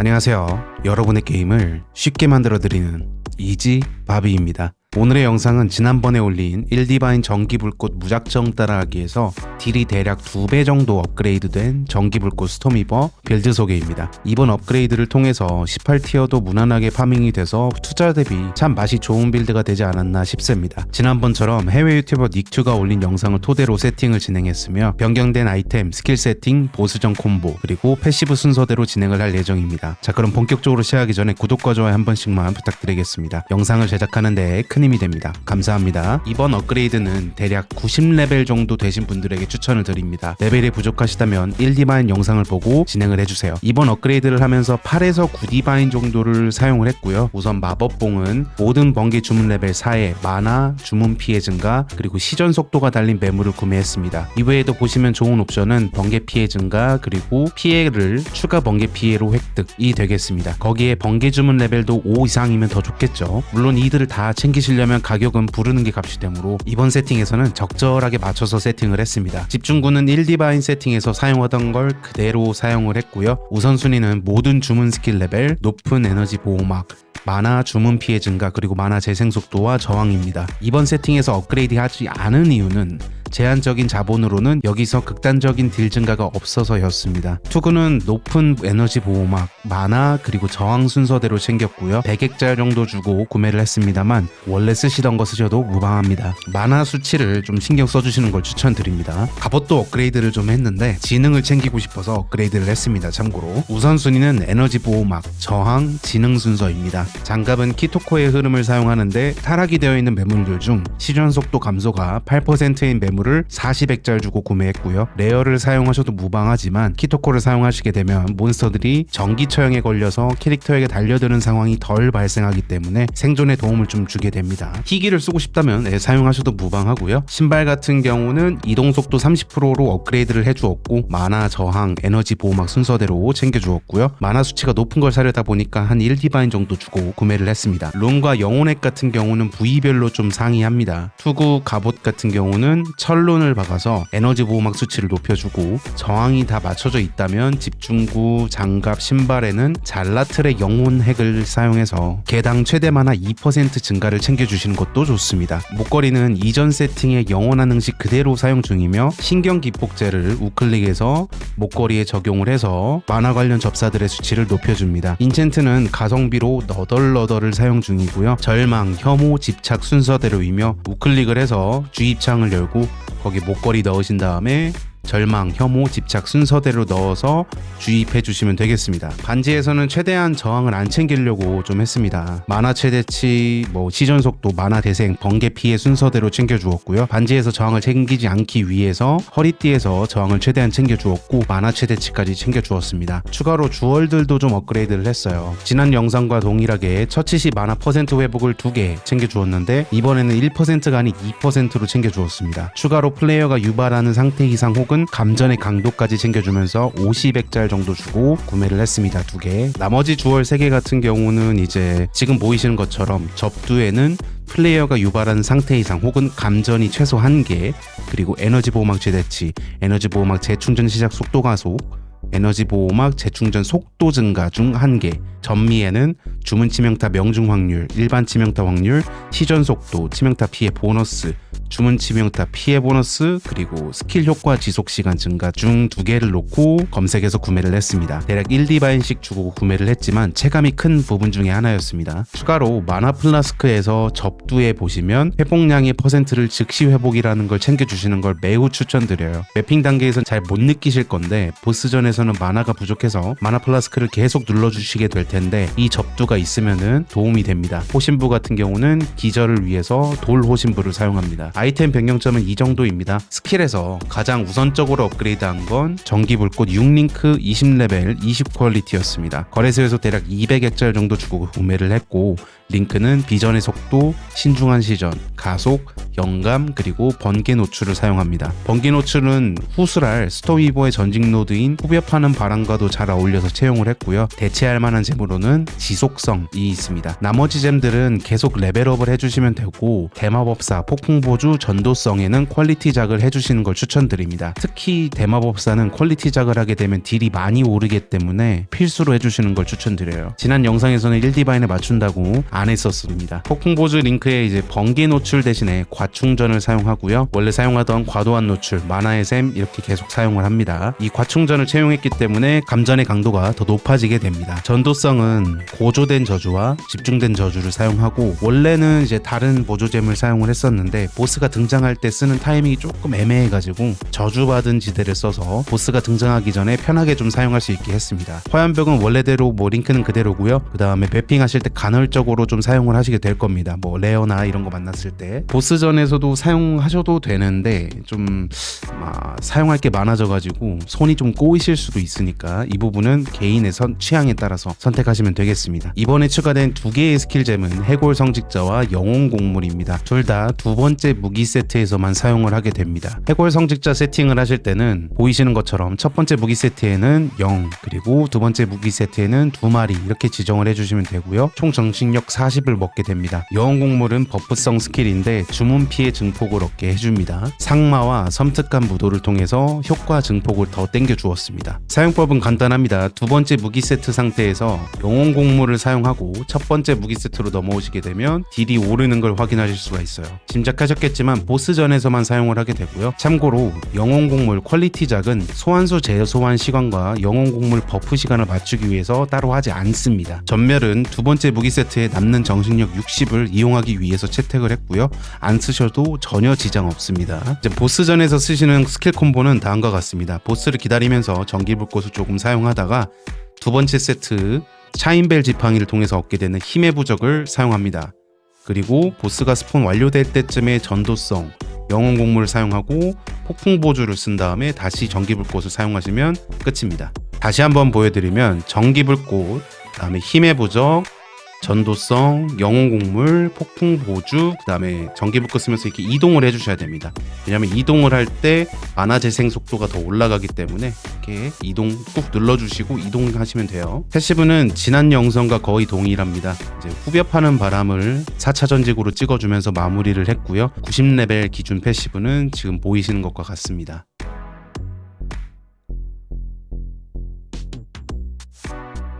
안녕하세요. 여러분의 게임을 쉽게 만들어드리는 이지 바비입니다. 오늘의 영상은 지난번에 올린 1디바인 전기불꽃 무작정 따라하기에서 딜이 대략 2배 정도 업그레이드된 전기불꽃 스톰이버 빌드 소개입니다. 이번 업그레이드를 통해서 18티어도 무난하게 파밍이 돼서 투자 대비 참 맛이 좋은 빌드가 되지 않았나 싶습니다. 지난번처럼 해외 유튜버 닉튜가 올린 영상을 토대로 세팅을 진행했으며 변경된 아이템, 스킬 세팅, 보스전 콤보, 그리고 패시브 순서대로 진행을 할 예정입니다. 자 그럼 본격적으로 시작하기 전에 구독과 좋아요 한 번씩만 부탁드리겠습니다. 영상을 제작하는 데큰 힘이 됩니다. 감사합니다. 이번 업그레이드는 대략 90레벨 정도 되신 분들에게 추천을 드립니다. 레벨이 부족하시다면 1 디바인 영상을 보고 진행을 해주세요. 이번 업그레이드를 하면서 8에서 9디바인 정도를 사용을 했고요. 우선 마법봉은 모든 번개 주문 레벨 4에 마나, 주문 피해 증가, 그리고 시전 속도가 달린 매물을 구매했습니다. 이외에도 보시면 좋은 옵션은 번개 피해 증가, 그리고 피해를 추가 번개 피해로 획득이 되겠습니다. 거기에 번개 주문 레벨도 5 이상이면 더 좋겠죠. 물론 이들을 다 챙기시려면 가격은 부르는 게 값이 되므로 이번 세팅에서는 적절하게 맞춰서 세팅을 했습니다. 집중구는 1디바인 세팅에서 사용하던 걸 그대로 사용을 했고요. 우선순위는 모든 주문 스킬 레벨, 높은 에너지 보호막, 만화 주문 피해 증가 그리고 만화 재생 속도와 저항입니다. 이번 세팅에서 업그레이드 하지 않은 이유는 제한적인 자본으로는 여기서 극단적인 딜 증가가 없어서였습니다. 투구는 높은 에너지 보호막, 만화 그리고 저항 순서대로 챙겼고요. 100액자 정도 주고 구매를 했습니다만 원래 쓰시던 거 쓰셔도 무방합니다. 만화 수치를 좀 신경 써주시는 걸 추천드립니다. 갑옷도 업그레이드를 좀 했는데 지능을 챙기고 싶어서 업그레이드를 했습니다. 참고로 우선순위는 에너지 보호막, 저항, 지능 순서입니다. 장갑은 키토코의 흐름을 사용하는데 타락이 되어 있는 매물들 중 시전 속도 감소가 8%인 매물 을 40액자를 주고 구매했고요. 레어를 사용하셔도 무방하지만 키토코를 사용하시게 되면 몬스터들이 전기 처형에 걸려서 캐릭터에게 달려드는 상황이 덜 발생하기 때문에 생존에 도움을 좀 주게 됩니다. 희기를 쓰고 싶다면 네, 사용하셔도 무방하고요. 신발 같은 경우는 이동 속도 30%로 업그레이드를 해주었고 만화 저항, 에너지 보호막 순서대로 챙겨주었고요. 만화 수치가 높은 걸 사려다 보니까 한 1디바인 정도 주고 구매를 했습니다. 룬과 영혼액 같은 경우는 부위별로 좀 상이합니다. 투구, 갑옷 같은 경우는 철룬을 박아서 에너지 보호막 수치를 높여주고 저항이 다 맞춰져 있다면 집중구, 장갑, 신발에는 잘라틀의 영혼 핵을 사용해서 개당 최대 만화 2% 증가를 챙겨주시는 것도 좋습니다. 목걸이는 이전 세팅의 영원한 응식 그대로 사용 중이며 신경 기폭제를 우클릭해서 목걸이에 적용을 해서 만화 관련 접사들의 수치를 높여줍니다. 인챈트는 가성비로 너덜너덜을 사용 중이고요. 절망, 혐오, 집착 순서대로이며 우클릭을 해서 주입창을 열고 거기 목걸이 넣으신 다음에 절망, 혐오, 집착 순서대로 넣어서 주입해 주시면 되겠습니다. 반지에서는 최대한 저항을 안 챙기려고 좀 했습니다. 만화 최대치, 뭐 시전 속도, 만화 대생, 번개 피해 순서대로 챙겨 주었고요. 반지에서 저항을 챙기지 않기 위해서 허리띠에서 저항을 최대한 챙겨 주었고 만화 최대치까지 챙겨 주었습니다. 추가로 주얼들도 좀 업그레이드를 했어요. 지난 영상과 동일하게 처치 시 만화 퍼센트 회복을 두개 챙겨 주었는데 이번에는 1%가 아닌 2%로 챙겨 주었습니다. 추가로 플레이어가 유발하는 상태 이상 혹은 감전의 강도까지 챙겨주면서 50액짤 정도 주고 구매를 했습니다. 두 개. 나머지 주얼 3개 같은 경우는 이제 지금 보이시는 것처럼 접두에는 플레이어가 유발한 상태 이상 혹은 감전이 최소 1개 그리고 에너지 보호막 최대치, 에너지 보호막 재충전 시작 속도 가속, 에너지 보호막 재충전 속도 증가 중 1개, 전미에는 주문 치명타 명중 확률, 일반 치명타 확률, 시전 속도, 치명타 피해 보너스, 주문 치명타 피해 보너스 그리고 스킬 효과 지속 시간 증가 중 두 개를 놓고 검색해서 구매를 했습니다. 대략 1디바인씩 주고 구매를 했지만 체감이 큰 부분 중에 하나였습니다. 추가로 마나 플라스크에서 접두에 보시면 회복량의 퍼센트를 즉시 회복이라는 걸 챙겨주시는 걸 매우 추천드려요. 매핑 단계에선 잘 못 느끼실 건데 보스전에서는 마나가 부족해서 마나 플라스크를 계속 눌러주시게 될 텐데 이 접두가 있으면은 도움이 됩니다. 호신부 같은 경우는 기절을 위해서 돌 호신부를 사용합니다. 아이템 변경점은 이 정도입니다. 스킬에서 가장 우선적으로 업그레이드한 건 전기불꽃 6링크 20레벨 20 퀄리티였습니다. 거래소에서 대략 200액짤 정도 주고 구매를 했고 링크는 비전의 속도, 신중한 시전, 가속, 영감 그리고 번개 노출을 사용합니다. 번개 노출은 후술할 스토이버의 전직 노드인 후벼파는 바람과도 잘 어울려서 채용을 했고요. 대체할 만한 잼으로는 지속성이 있습니다. 나머지 잼들은 계속 레벨업을 해주시면 되고 대마법사, 폭풍보주, 전도성에는 퀄리티 작을 해주시는 걸 추천드립니다. 특히 대마법사는 퀄리티 작을 하게 되면 딜이 많이 오르기 때문에 필수로 해주시는 걸 추천드려요. 지난 영상에서는 1디바인에 맞춘다고 안 했었습니다. 폭풍보주 링크에 이제 번개 노출 대신에 과충전을 사용하고요. 원래 사용하던 과도한 노출, 만화의 샘 이렇게 계속 사용을 합니다. 이 과충전을 채용했기 때문에 감전의 강도가 더 높아지게 됩니다. 전도성은 고조된 저주와 집중된 저주를 사용하고 원래는 이제 다른 보조잼을 사용을 했었는데 보스 가 등장할 때 쓰는 타이밍이 조금 애매해가지고 저주받은 지대를 써서 보스가 등장하기 전에 편하게 좀 사용할 수 있게 했습니다. 화염벽은 원래대로 뭐 링크는 그대로고요. 그 다음에 배핑하실 때 간헐적으로 좀 사용을 하시게 될 겁니다. 뭐 레어나 이런 거 만났을 때 보스전에서도 사용하셔도 되는데 좀 아, 사용할 게 많아져가지고 손이 좀 꼬이실 수도 있으니까 이 부분은 개인의 선, 취향에 따라서 선택하시면 되겠습니다. 이번에 추가된 두 개의 스킬잼은 해골 성직자와 영웅 곡물입니다. 둘 다 두 번째 무기 세트에서만 사용을 하게 됩니다. 해골 성직자 세팅을 하실 때는 보이시는 것처럼 첫 번째 무기 세트에는 0 그리고 두 번째 무기 세트에는 두 마리 이렇게 지정을 해주시면 되고요. 총 정신력 40을 먹게 됩니다. 영웅 곡물은 버프성 스킬인데 주문 피해 증폭을 얻게 해줍니다. 상마와 섬뜩한 무도를 통해서 효과 증폭을 더 땡겨 주었습니다. 사용법은 간단합니다. 두 번째 무기 세트 상태에서 영웅 곡물을 사용하고 첫 번째 무기 세트로 넘어오시게 되면 딜이 오르는 걸 확인하실 수가 있어요. 짐작하셨겠 지만 보스전에서만 사용을 하게 되고요. 참고로 영웅 곡물 퀄리티작은 소환수 재소환 시간과 영웅 곡물 버프 시간을 맞추기 위해서 따로 하지 않습니다. 전멸은 두 번째 무기 세트에 남는 정신력 60을 이용하기 위해서 채택을 했고요. 안 쓰셔도 전혀 지장 없습니다. 이제 보스전에서 쓰시는 스킬 콤보는 다음과 같습니다. 보스를 기다리면서 전기 불꽃을 조금 사용하다가 두 번째 세트 샤인벨 지팡이를 통해서 얻게 되는 힘의 부적을 사용합니다. 그리고 보스가 스폰 완료될 때쯤에 전도성, 영웅 곡물을 사용하고 폭풍 보주를 쓴 다음에 다시 전기 불꽃을 사용하시면 끝입니다. 다시 한번 보여드리면 전기 불꽃, 그다음에 힘의 부적, 전도성, 영웅 곡물, 폭풍 보주, 그다음에 전기불꽃 쓰면서 이렇게 이동을 해주셔야 됩니다. 왜냐하면 이동을 할 때 만화 재생 속도가 더 올라가기 때문에 이렇게 이동 꾹 눌러주시고 이동하시면 돼요. 패시브는 지난 영상과 거의 동일합니다. 이제 후벼 파는 바람을 4차 전직으로 찍어주면서 마무리를 했고요. 90레벨 기준 패시브는 지금 보이시는 것과 같습니다.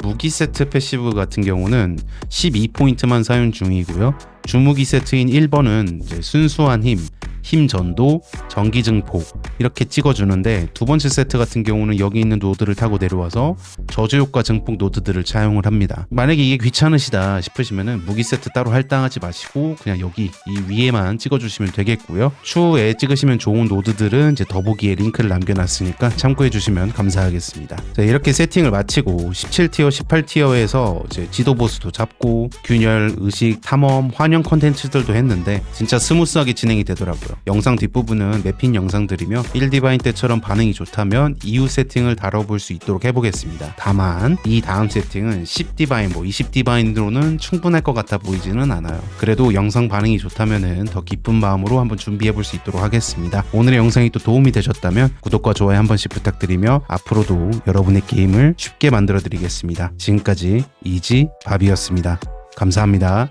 무기 세트 패시브 같은 경우는 12포인트만 사용 중이고요. 주무기 세트인 1번은 이제 순수한 힘, 힘 전도, 전기 증폭 이렇게 찍어주는데 두 번째 세트 같은 경우는 여기 있는 노드를 타고 내려와서 저주 효과 증폭 노드들을 사용을 합니다. 만약에 이게 귀찮으시다 싶으시면은 무기 세트 따로 할당하지 마시고 그냥 여기 이 위에만 찍어주시면 되겠고요. 추후에 찍으시면 좋은 노드들은 이제 더보기에 링크를 남겨놨으니까 참고해 주시면 감사하겠습니다. 자, 이렇게 세팅을 마치고 17티어, 18티어에서 이제 지도 보스도 잡고 균열, 의식, 탐험, 환영 컨텐츠들도 했는데 진짜 스무스하게 진행이 되더라고요. 영상 뒷부분은 맵핀 영상들이며 1디바인 때처럼 반응이 좋다면 이후 세팅을 다뤄볼 수 있도록 해보겠습니다. 다만 이 다음 세팅은 10디바인 뭐 20디바인으로는 충분할 것 같아 보이지는 않아요. 그래도 영상 반응이 좋다면은 더 기쁜 마음으로 한번 준비해볼 수 있도록 하겠습니다. 오늘의 영상이 또 도움이 되셨다면 구독과 좋아요 한 번씩 부탁드리며 앞으로도 여러분의 게임을 쉽게 만들어 드리겠습니다. 지금까지 이지 밥이었습니다. 감사합니다.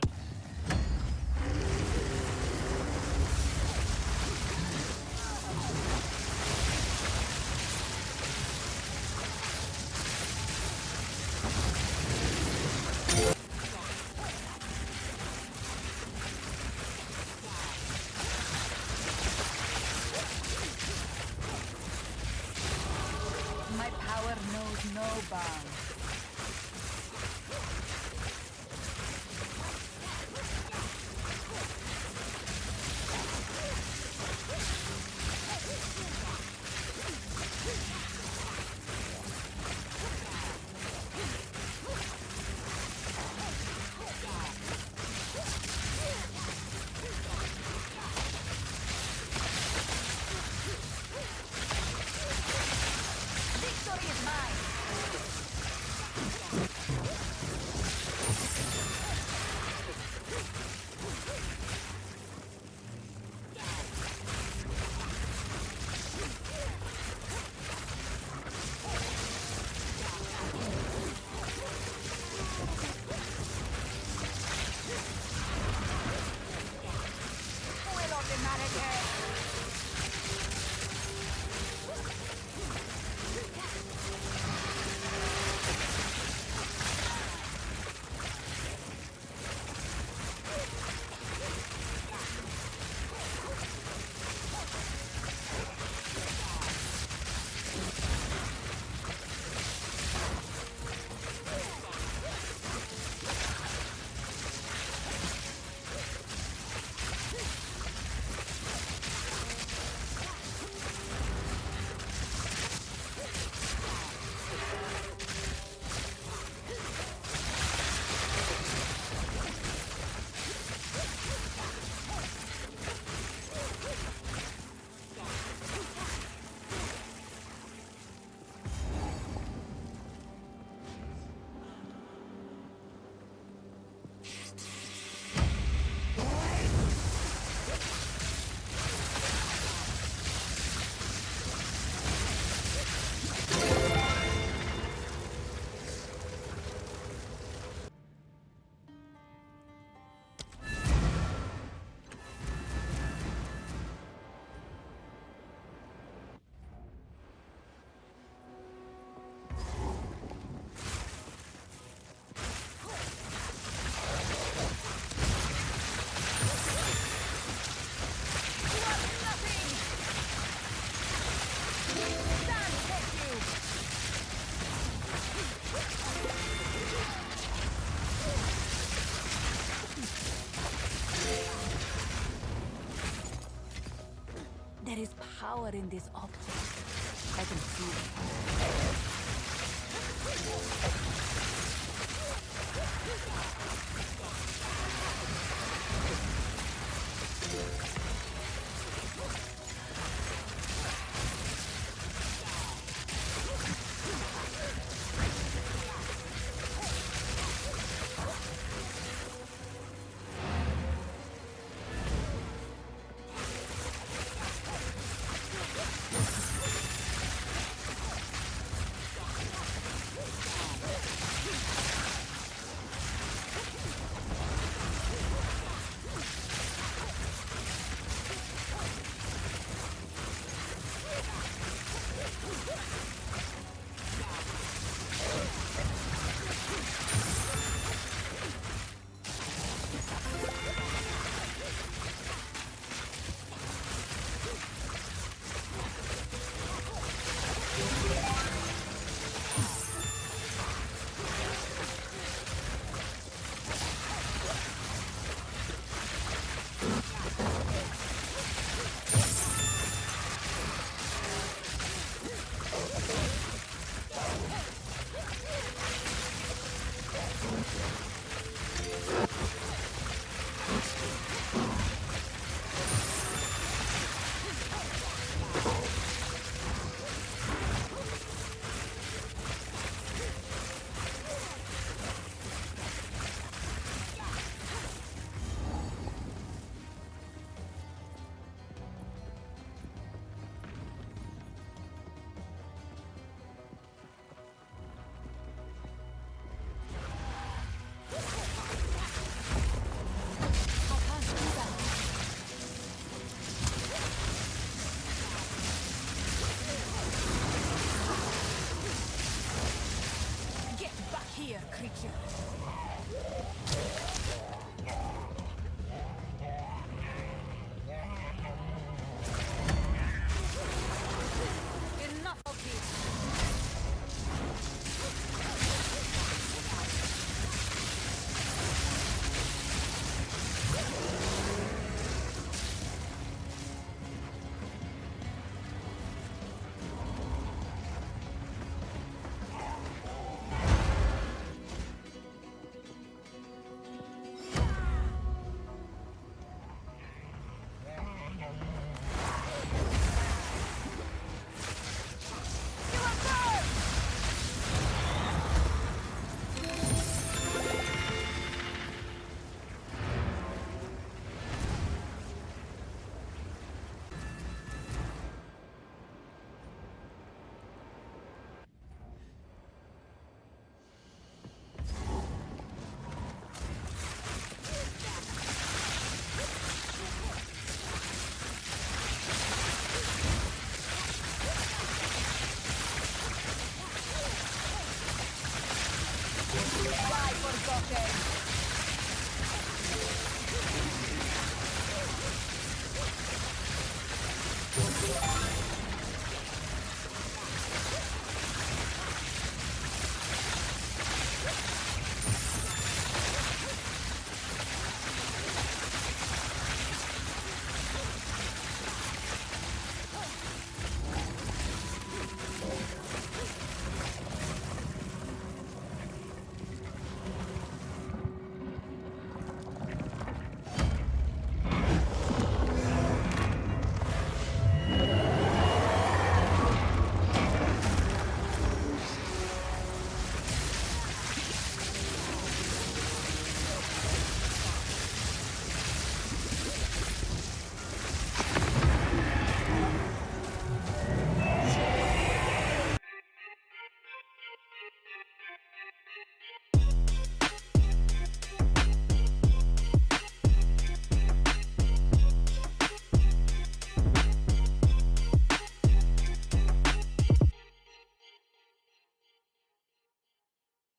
There is power in this object. I can feel it. Thank